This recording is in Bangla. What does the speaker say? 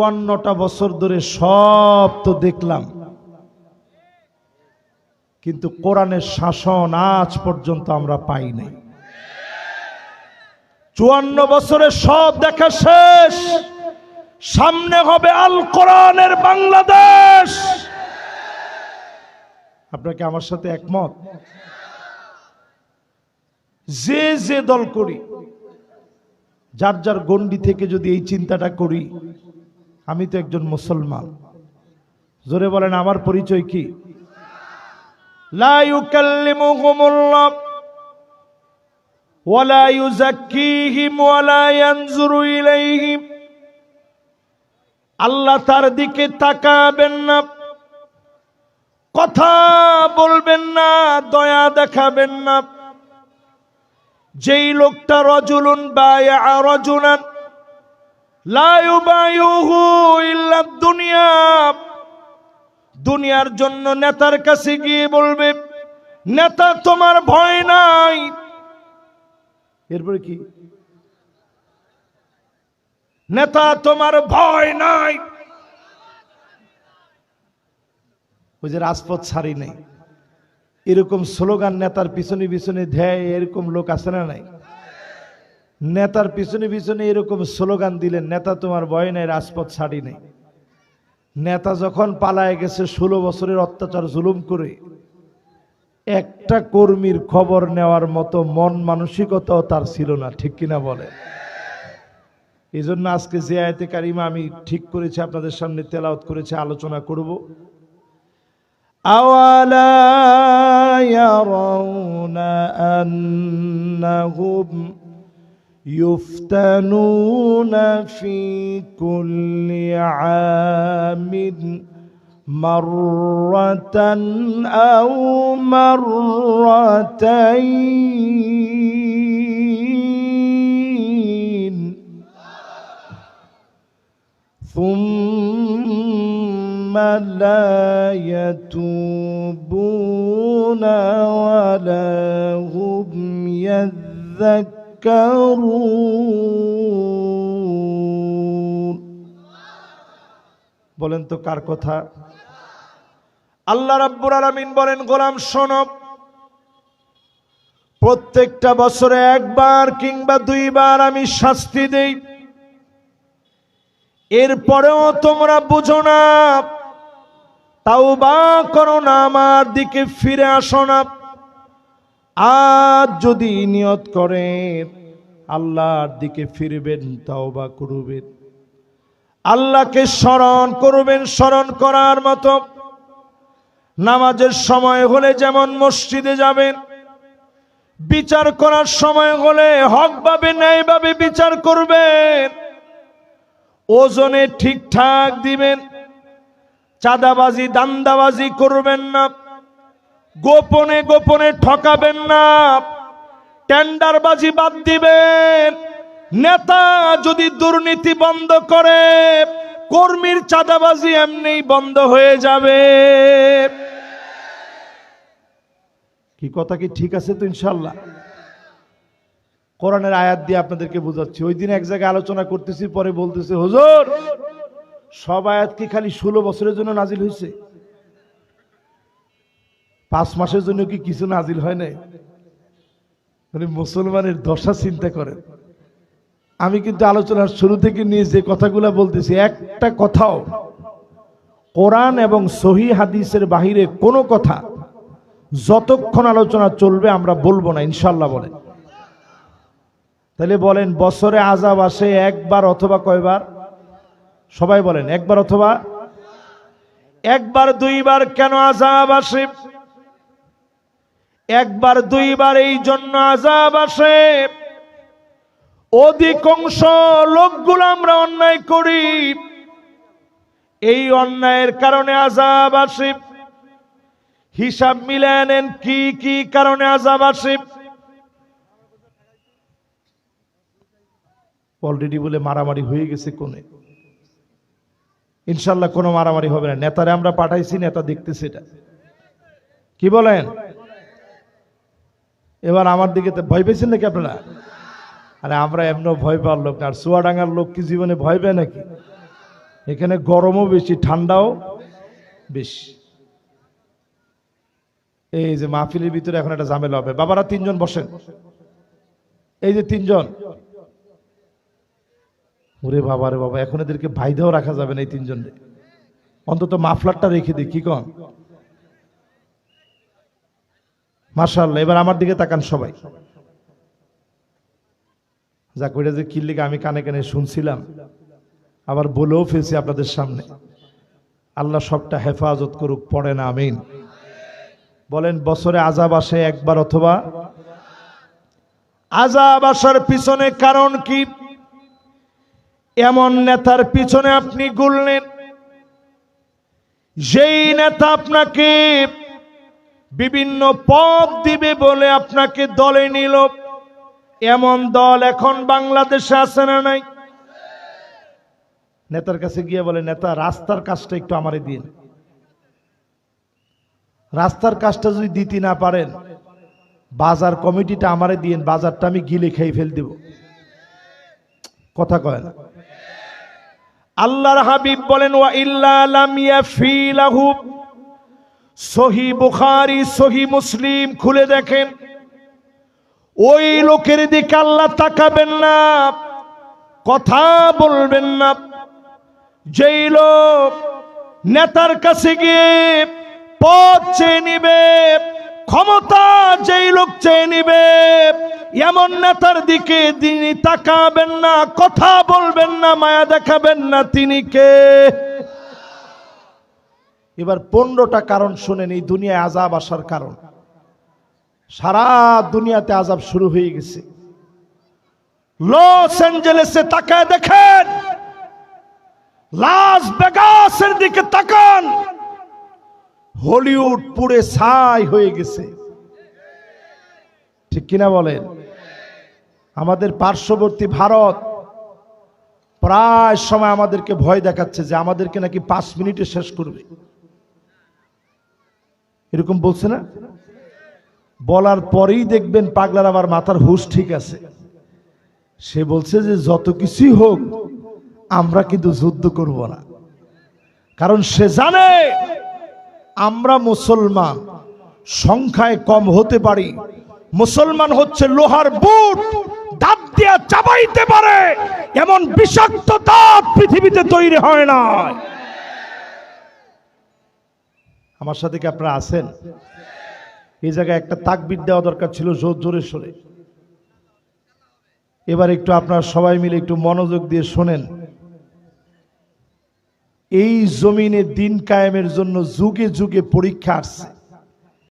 চুয়ান্নটা বছর ধরে সব তো দেখলাম। কিন্তু কোরআনের শাসন আজ পর্যন্ত আমরা পাই নাই। চুয়ান্ন বছরে সব দেখা শেষ। সামনে হবে আল কোরআনের বাংলাদেশ। আপনাকে আমার সাথে একমত? যে যে দল করি, যার যার গন্ডি থেকে যদি এই চিন্তাটা করি আমি তো একজন মুসলমান। জোরে বলেন, আমার পরিচয় কি? আল্লাহ তার দিকে তাকাবেন না, কথা বলবেন না, দয়া দেখাবেন না। যেই লোকটা রজুলুন বা রজুলান দুনিয়া। দুনিয়ার জন্য নেতার কাছে গিয়ে বলবে, নেতা, তোমার ভয় নাই। এরপরে কি? নেতা, তোমার ভয় নাই। ওই যে রাজপথ ছাড়ি নেই। এরকম স্লোগান নেতার পিছনে পিছনে দেয়, এরকম লোক আছে না নাই? নেতার পিছনে পিছনে এরকম স্লোগান দিলেন, নেতা তোমার ভয় নাই, রাজপথ ছাড়ি নেই। নেতা যখন পালায় গেছে, ষোলো বছরের অত্যাচার জুলুম করে, একটা কর্মীর খবর নেওয়ার মতো মন মানসিকতাও তার ছিল না, ঠিক কিনা বলে? এই জন্য আজকে যে আয়তে কারিমা আমি ঠিক করেছি, আপনাদের সামনে তেলাওত করেছি, আলোচনা করব। আওয়ালা ইয়ারাউনা আন্নাহুম يفتنون في كل عام مرة أو مرتين. ثم لا يتوبون ولا هم يذكرون. বলেন তো কার কথা? আল্লাহ রাব্বুল আলামিন বলেন, গোলাম শোনব প্রত্যেকটা বছরে একবার কিংবা দুইবার আমি শাস্তি দেই। এরপরেও তোমরা বুঝো না তাও বা করো না, আমার দিকে ফিরে আসো না। আজ যদি নিয়ত করেন, আল্লাহর দিকে ফিরবেন তাও বা করবেন। আল্লাহকে স্মরণ করবেন, স্মরণ করার মতো। নামাজের সময় হলে যেমন মসজিদে যাবেন, বিচার করার সময় হলে হকভাবে ন্যায়ভাবে বিচার করবেন। ওজনে ঠিকঠাক দিবেন, চাঁদাবাজি, দান্দাবাজি করবেন না। গোপনে গোপনে ঠকাবেন না। টেন্ডারবাজি বাদ দিবেন। নেতা যদি দুর্নীতি বন্ধ করে, কর্মীর চাঁদাবাজি এমনি বন্ধ হয়ে যাবে। কি কথা কি ঠিক আছে তো ইনশাল্লাহ কোরআনের আয়াত দিয়ে আপনাদেরকে বোঝাচ্ছি। ওই দিন এক জায়গায় আলোচনা করতেছি, পরে বলতেছে, হুজুর, সব আয়াত কি খালি ষোলো বছরের জন্য নাজিল হয়েছে পাঁচ মাসের জন্য কি কিছু নাজিল হয় নাই? মানে মুসলমানের দশা চিন্তা করেন। আমি কিন্তু আলোচনার শুরু থেকে নিয়ে যে কথাগুলো বলতেছি, একটা কথাও কোরআন এবং সহি হাদিসের বাহিরে কোনো কথা যতক্ষণ আলোচনা চলবে আমরা বলব না ইনশাল্লাহ বলে তাহলে বলেন, বছরে আজাব আসে একবার অথবা কয়বার? সবাই বলেন, একবার অথবা? একবার, দুইবার কেন আজাব আসে? একবার, দুইবার এই জন্য আজাব আসে। অধিকাংশ লোকগুলো আমরা অন্যায় করি। এই অন্যায়ের কারণে আজাব আসে। হিসাব মিলে নেন কি কি কারণে আজাব আসে। অলরেডি বলে মারামারি হয়ে গেছে কোনে। ইনশাল্লাহ কোনো মারামারি হবে না। নেতারে আমরা পাঠাইছি, নেতা দেখতেছে এটা। কি বলেন? এবার আমার দিকে ভয় পেয়েছেন নাকি আপনারা? আরে, আমরা এমন ভয় পাওয়ার লোক আর চুয়াডাঙ্গার লোক কি জীবনে ভয় পায় নাকি? এখানে গরমও বেশি, ঠান্ডাও বেশি। এই যে মাহফিলের ভিতরে এখন একটা ঝামেলা হবে। বাবারা তিনজন বসেন। এই যে তিনজন। ওরে বাবা রে বাবা, এখন এদেরকে বাইদেও রাখা যাবে না এই তিনজন অন্তত মাফলারটা রেখে দিই কি কন? মার্শাল্লাহ এবার আমার দিকে তাকান সবাই। যা কইরা যে কি লিগে, আমি কানে কানে শুনছিলাম। আবার বলেও ফেলছি আপনাদের সামনে। আল্লাহ সবটা হেফাজত করুক পড়ে না আমিন। বলেন, বছরে আজাব আসে একবার অথবা? আজাব আসার পিছনে কারণ কি? এমন নেতার পিছনে আপনি গুললেন। যেই নেতা আপনাকে বিভিন্ন পদ দিবে বলে আপনাকে দলে নিল। এমন দল এখন বাংলাদেশে আছে না নাই? নেতার কাছে গিয়ে বলে, নেতা, রাস্তার কাজটা একটু আমারে দিন। রাস্তার কাজটা যদি দিতে না পারেন, বাজার কমিটিটা আমারে দিন, বাজারটা আমি গিলে খেয়ে ফেল দেব। কথা কয় না। আল্লাহর হাবিব বলেন, ওয়া ইল্লা লাম ইয়াফিলাহু সহি বুখারি, সহি মুসলিম, খুলে দেখেন। ওই লোকের দিকে আল্লাহ তাকাবেন না, কথা বলবেন না। যেই লোক নেতার কাছে গিয়ে পদ চেয়ে নিবে, ক্ষমতা যেই লোক চেয়ে নিবে, এমন নেতার দিকে তিনি তাকাবেন না, কথা বলবেন না, মায়া দেখাবেন না তিনি কে? এবার পনেরোটা কারণ শুনেন এই দুনিয়ায় আজাব আসার কারণ। সারা দুনিয়াতে আজাব শুরু হয়ে গেছে। লস অ্যাঞ্জেলেসে তাকায় দেখেন, লাস বেগাসের দিকে তাকান, হলিউড পুড়ে ছাই হয়ে গেছে। ঠিক কিনা বলেন? আমাদের পার্শ্ববর্তী ভারত প্রায় সময় আমাদেরকে ভয় দেখাচ্ছে যে আমাদেরকে নাকি পাঁচ মিনিটে শেষ করবে। এরকম বলছে না? বলার পরেই দেখবেন পাগলার আবার মাথার হুশ ঠিক আছে। সে বলছে যে, যত কিছুই হোক, আমরা কিন্তু যুদ্ধ করব না। কারণ সে জানে, আমরা মুসলমান, সংখ্যায় কম হতে পারি। মুসলমান হচ্ছে লোহার বুট, দাঁত দিয়া চাবাইতে পারে, এমন বিষাক্ত দাঁত পৃথিবীতে তৈরি হয় না আমার সাথে কি আপনারা আছেন? এই জায়গায় একটা তাকবির দেওয়া দরকার ছিল জোর জোরে সরে। এবার একটু আপনারা সবাই মিলে একটু মনোযোগ দিয়ে শোনেন। এই জমিনে দিন কায়েমের জন্য যুগে যুগে পরীক্ষা আসছে।